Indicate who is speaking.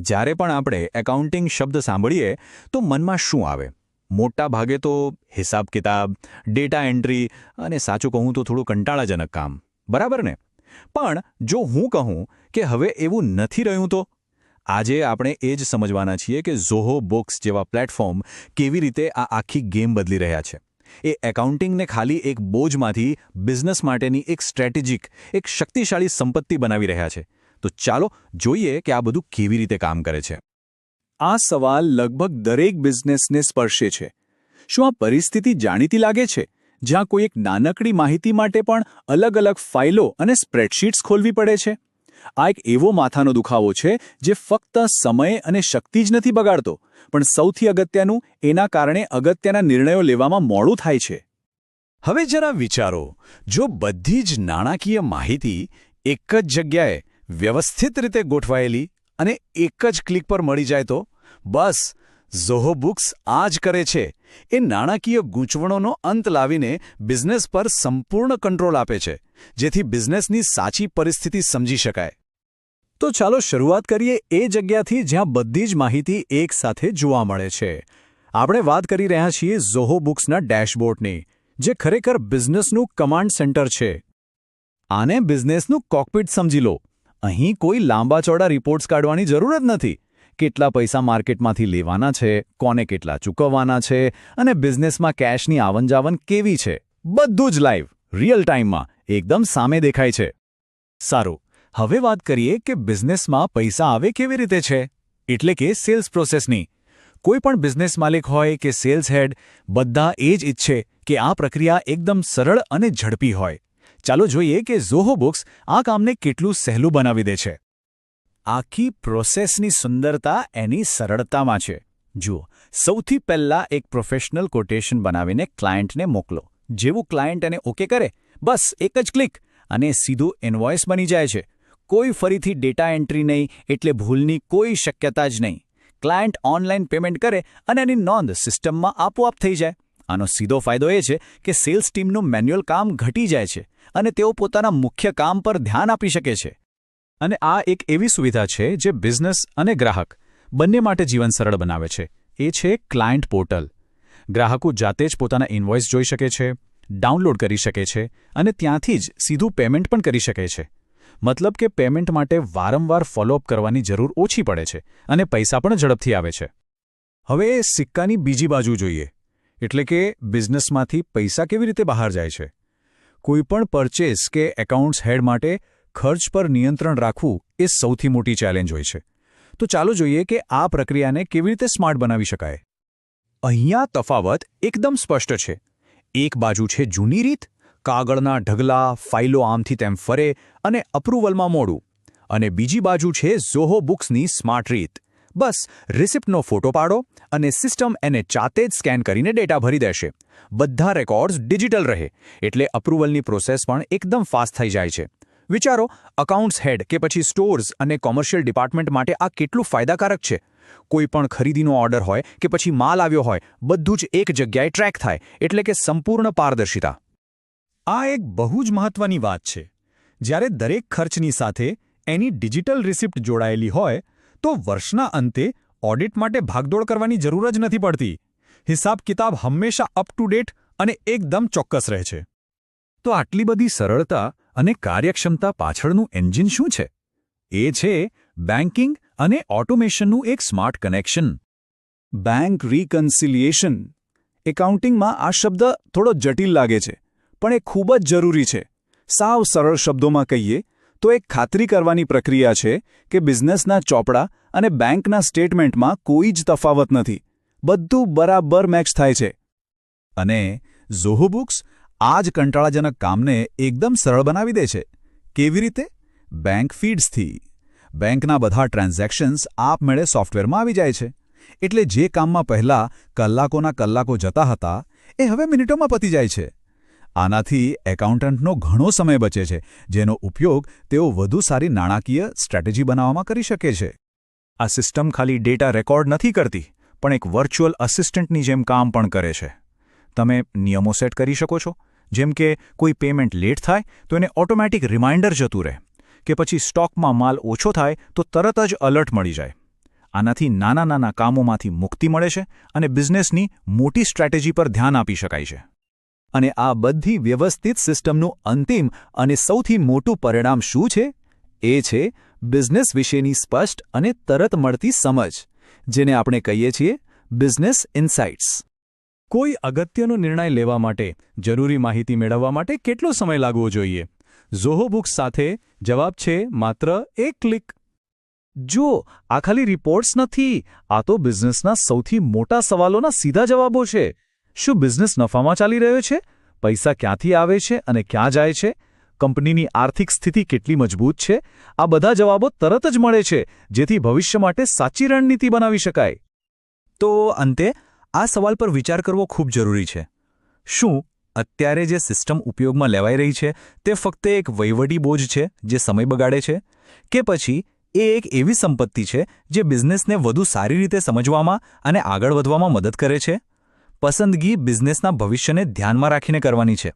Speaker 1: જ્યારે પણ આપણે એકાઉન્ટિંગ શબ્દ સાંભળીએ, તો મનમાં શું આવે? મોટા ભાગે તો હિસાબ કિતાબ, ડેટા એન્ટ્રી અને સાચું કહું તો થોડું કંટાળાજનક કામ. બરાબર ને? પણ જો હું કહું કે હવે એવું નથી રહ્યું તો? આજે આપણે એ જ સમજવાના છીએ કે ઝોહો બુક્સ જેવા પ્લેટફોર્મ કેવી રીતે આ આખી ગેમ બદલી રહ્યા છે. એ એકાઉન્ટિંગને ખાલી એક બોજમાંથી બિઝનેસ માટેની એક સ્ટ્રેટેજિક, એક શક્તિશાળી સંપત્તિ બનાવી રહ્યા છે. તો ચાલો જોઈએ કે આ બધું કેવી રીતે કામ કરે છે.
Speaker 2: આ સવાલ લગભગ દરેક બિઝનેસને સ્પર્શે છે. શું આ પરિસ્થિતિ જાણીતી લાગે છે? જ્યાં કોઈ એક નાનકડી માહિતી માટે પણ અલગ અલગ ફાઇલો અને સ્પ્રેડશીટ્સ ખોલવી પડે છે? આ એક એવો માથાનો દુખાવો છે જે ફક્ત સમય અને શક્તિ જ નથી બગાડતો, પણ સૌથી અગત્યનું એના કારણે અગત્યના નિર્ણયો લેવામાં મોડું થાય છે.
Speaker 3: હવે જરા વિચારો, જો બધી જ નાણાકીય માહિતી એક જ જગ્યાએ વ્યવસ્થિત રીતે ગોઠવાયેલી અને એક જ ક્લિક પર મળી જાય તો બસ, ઝોહો બુક્સ આ જ કરે છે. એ નાણાકીય ગૂંચવણોનો અંત લાવીને બિઝનેસ પર સંપૂર્ણ કંટ્રોલ આપે છે, જેથી બિઝનેસની સાચી પરિસ્થિતિ સમજી શકાય.
Speaker 2: તો ચાલો શરૂઆત કરીએ એ જગ્યાથી જ્યાં બધી જ માહિતી એક સાથે જોવા મળે છે. આપણે વાત કરી રહ્યા છીએ ઝોહો બુક્સના ડેશબોર્ડની, જે ખરેખર બિઝનેસનું કમાન્ડ સેન્ટર છે. આને બિઝનેસનું કોકપીટ સમજી લો. અહીં કોઈ લાંબા ચોડા રિપોર્ટ્સ કાઢવાની જરૂર જ નથી. કેટલા પૈસા માર્કેટમાંથી લેવાના છે, કોને કેટલા ચૂકવવાના છે, અને બિઝનેસમાં કેશની આવન જાવન કેવી છે. બધું જ લાઈવ, રિયલ ટાઈમમાં, એકદમ સામે દેખાય છે. સારું, હવે વાત કરીએ કે બિઝનેસમાં પૈસા આવે કેવી રીતે છે. એટલે કે સેલ્સ પ્રોસેસની. કોઈ પણ બિઝનેસ માલિક હોય કે સેલ્સ હેડ, બધા એ જ ઈચ્છે કે આ પ્રક્રિયા એકદમ સરળ અને ઝડપી હોય. ચાલો જોઈએ કે ઝોહો બુક્સ આ કામને કેટલું સહેલું બનાવી દે છે. આખી પ્રોસેસની સુંદરતા એની સરળતામાં છે. જુઓ, સૌથી પહેલા એક પ્રોફેશનલ કોટેશન બનાવીને ક્લાયન્ટને મોકલો. જેવું ક્લાયન્ટ એને ઓકે કરે, બસ એક જ ક્લિક અને સીધું ઇન્વોઇસ બની જાય છે. કોઈ ફરીથી ડેટા એન્ટ્રી નહીં, એટલે ભૂલની કોઈ શક્યતા જ નહીં. ક્લાયન્ટ ઓનલાઈન પેમેન્ટ કરે અને એની નોંધ સિસ્ટમમાં આપોઆપ થઈ જાય. આનો સીધો ફાયદો એ છે કે સેલ્સ ટીમનું મેન્યુઅલ કામ ઘટી જાય છે અને તેઓ પોતાના મુખ્ય કામ પર ધ્યાન આપી શકે છે. અને આ એક એવી સુવિધા છે જે બિઝનેસ અને ગ્રાહક બંને માટે જીવન સરળ બનાવે છે. એ છે ક્લાયન્ટ પોર્ટલ ગ્રાહકો જાતે જ પોતાના ઇન્વોઇસ જોઈ શકે છે ડાઉનલોડ કરી શકે છે અને ત્યાંથી જ સીધું પેમેન્ટ પણ કરી શકે છે. મતલબ કે પેમેન્ટ માટે વારંવાર ફોલોઅપ કરવાની જરૂર ઓછી પડે છે અને પૈસા પણ ઝડપથી આવે છે. હવે સિક્કાની બીજી બાજુ જોઈએ. એટલે કે બિઝનેસમાંથી પૈસા કેવી રીતે બહાર જાય છે? કોઈપણ પરચેસ કે એકાઉન્ટ્સ હેડ માટે ખર્ચ પર નિયંત્રણ રાખવું એ સૌથી મોટી ચેલેન્જ હોય છે. તો ચાલો જોઈએ કે આ પ્રક્રિયાને કેવી રીતે સ્માર્ટ બનાવી શકાય. અહીંયા તફાવત એકદમ સ્પષ્ટ છે. એક બાજુ છે જૂની રીત, કાગળના ઢગલા, ફાઇલો આમથી તેમ ફરે અને અપ્રુવલમાં મોડું. અને બીજી બાજુ છે ઝોહો બુક્સની સ્માર્ટ રીત. બસ, રિસિપ્ટનો ફોટો પાડો અને સિસ્ટમ એને જાતે જ સ્કેન કરીને ડેટા ભરી દેશે. બધા રેકોર્ડ્સ ડિજિટલ રહે, એટલે અપ્રુવલની પ્રોસેસ પણ એકદમ ફાસ્ટ થઈ જાય છે. વિચારો, અકાઉન્ટ્સ હેડ કે પછી સ્ટોર્સ અને કોમર્શિયલ ડિપાર્ટમેન્ટ માટે આ કેટલું ફાયદાકારક છે? કોઈ પણ ખરીદીનો ઓર્ડર હોય કે પછી માલ આવ્યો હોય, બધું જ એક જગ્યાએ ટ્રેક થાય, એટલે કે સંપૂર્ણ પારદર્શિતા. આ એક બહુ જ મહત્વની વાત છે. જ્યારે દરેક ખર્ચની સાથે એની ડિજિટલ રિસિપ્ટ જોડાયેલી હોય તો વર્ષના અંતે ઓડિટ માટે ભાગદોડ કરવાની જરૂર જ નથી પડતી. હિસાબ કિતાબ હંમેશા અપ ટુ ડેટ અને એકદમ ચોક્કસ રહે છે. તો આટલી બધી સરળતા અને કાર્યક્ષમતા પાછળનું એન્જિન શું છે? એ છે બેન્કિંગ અને ઓટોમેશનનું એક સ્માર્ટ કનેક્શન. બેંક રિકન્સિલિએશન એકાઉન્ટિંગમાં આ શબ્દ થોડો જટિલ લાગે છે, પણ એ ખૂબ જ જરૂરી છે. સાવ સરળ શબ્દોમાં કહીએ તો એક ખાતરી કરવાની પ્રક્રિયા છે કે બિઝનેસના ચોપડા અને બેંકના સ્ટેટમેન્ટમાં કોઈ જ તફાવત નથી. બધું બરાબર મેચ થાય છે. અને ઝોહો બુક્સ આ જ કંટાળાજનક કામને એકદમ સરળ બનાવી દે છે. કેવી રીતે? બેંક ફીડ્સથી. બેંકના બધા ટ્રાન્ઝેક્શન્સ આપમેળે સોફ્ટવેરમાં આવી જાય છે. એટલે જે કામમાં પહેલાં કલાકોના કલાકો જતા હતા, એ હવે મિનિટોમાં પતી જાય છે. આનાથી એકાઉન્ટન્ટનો ઘણો સમય બચે છે, જેનો ઉપયોગ તેઓ વધુ સારી નાણાકીય સ્ટ્રેટેજી બનાવવામાં કરી શકે છે. આ સિસ્ટમ ખાલી ડેટા રેકોર્ડ નથી કરતી, પણ એક વર્ચ્યુઅલ અસિસ્ટન્ટની જેમ કામ પણ કરે છે. તમે નિયમો સેટ કરી શકો છો? જેમ કે, કોઈ પેમેન્ટ લેટ થાય, તો એને ઓટોમેટિક રિમાઇન્ડર જતું રહે. કે પછી સ્ટોકમાં માલ ઓછો થાય, તો તરત જ અલર્ટ મળી જાય.
Speaker 1: આનાથી નાના નાના કામોમાંથી મુક્તિ મળે છે અને બિઝનેસની મોટી સ્ટ્રેટેજી પર ધ્યાન આપી શકાય છે.
Speaker 2: અને આ બધી વ્યવસ્થિત સિસ્ટમનું અંતિમ અને સૌથી મોટું પરિણામ શું છે? એ છે, બિઝનેસ વિશેની સ્પષ્ટ અને તરત મળતી સમજ, જેને આપણે કહીએ છીએ બિઝનેસ ઇન્સાઇટ્સ. કોઈ અગત્યનો નિર્ણય લેવા માટે, જરૂરી માહિતી મેળવવા માટે કેટલો સમય લાગવો જોઈએ? ઝોહો બુક્સ સાથે જવાબ છે માત્ર એક ક્લિક. જો આ ખાલી રિપોર્ટ્સ નથી, આ તો બિઝનેસના સૌથી મોટા સવાલોના સીધા જવાબો છે. શું બિઝનેસ નફામાં ચાલી રહ્યો છે? પૈસા ક્યાંથી આવે છે અને ક્યાં જાય છે? કંપનીની આર્થિક સ્થિતિ કેટલી મજબૂત છે? આ બધા જવાબો તરત જ મળે છે, જેથી ભવિષ્ય માટે સાચી રણનીતિ બનાવી શકાય. તો અંતે, આ સવાલ પર વિચાર કરવો ખૂબ જરૂરી છે. શું અત્યારે જે સિસ્ટમ ઉપયોગમાં લેવાઈ રહી છે, તે ફક્ત એક વહીવટી બોજ છે, જે સમય બગાડે છે? કે પછી, એ એક એવી સંપત્તિ છે, જે બિઝનેસને વધુ સારી રીતે સમજવામાં અને આગળ વધવામાં મદદ કરે છે? પસંદગી બિઝનેસના ભવિષ્યને ધ્યાનમાં રાખીને કરવાની છે.